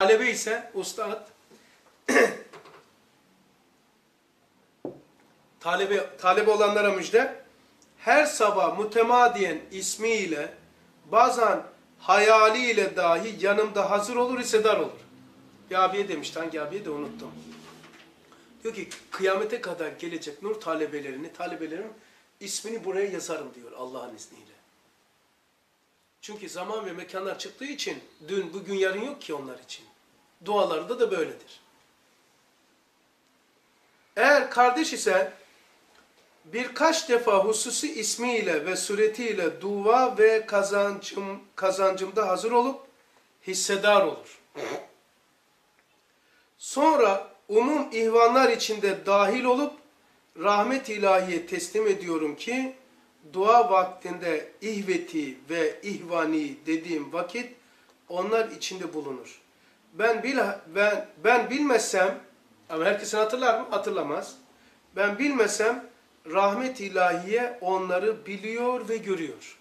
Talebe ise ustad talebe, talebe olanlara müjde her sabah mütemadiyen ismiyle bazen hayaliyle dahi yanımda hazır olur hissedar olur. Bir abiye demişti hangi abiye de unuttum. Diyor ki kıyamete kadar gelecek nur talebelerini, talebelerin ismini buraya yazarım diyor Allah'ın izniyle. Çünkü zaman ve mekanlar çıktığı için dün, bugün, yarın yok ki onlar için. Dualarda da böyledir. Eğer kardeş ise birkaç defa hususi ismiyle ve suretiyle dua ve kazancım, kazancımda hazır olup hissedar olur. Sonra umum ihvanlar içinde dahil olup rahmet ilahiye teslim ediyorum ki dua vaktinde ihveti ve ihvani dediğim vakit onlar içinde bulunur. Ben bil ben ben bilmesem ama herkesin hatırlar mı? Hatırlamaz. Ben bilmesem rahmet ilahiye onları biliyor ve görüyor.